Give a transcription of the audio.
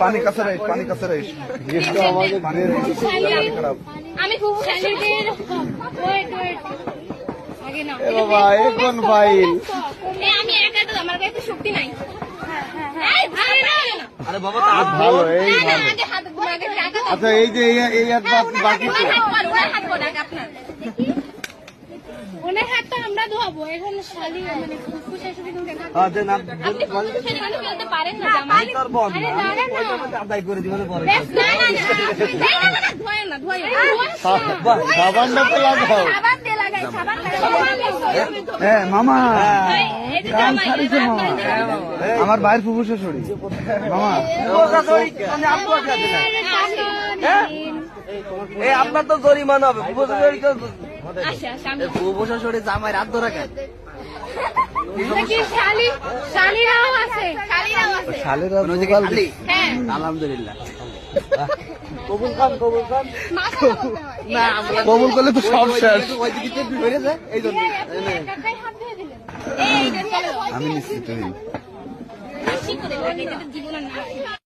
পানি কাছে রাইস পানি কাছে রাইস খারাপ আমি খুব ওয়েট? আমি একা তো আমার কাছে শক্তি নাই এই, আরে না, না, না। আরে বাবা ভালো এই না, না, ভালো আগে হাত আগে টাকা দাও। আচ্ছা এই যে এই- এই এক বাকি বাকি ওনার হাত কর, ওনার হাত কর আগে আপনার। ওনার হাতটা আমরা ধোয়াবো এখন শালি মানে ফুসফুস শাশুড়ি ধরে হাত- হ্যাঁ দেন আপনি ফুসফুস শাশুড়ি ফেলতে পারেন না জামাই। তোর বোন না। না ওই না। জন্য আদায় করে দিবেন পরে। না সাবানটা তো লাগাও। হ্যাঁ মামা। ছাড়িছে মামা। আমার বাইর ফুফু শাশুড়ি। মামা। এই আপনার তো জরিমানা হবে। তো? উপবসা সরে জামাই রাত ধরে খায়। হ্যাঁ। আলহামদুলিল্লাহ। কবুল খান কবুল খান। না কবুল করলে তো সব শেষ। এই আমি নিশ্চিত হই।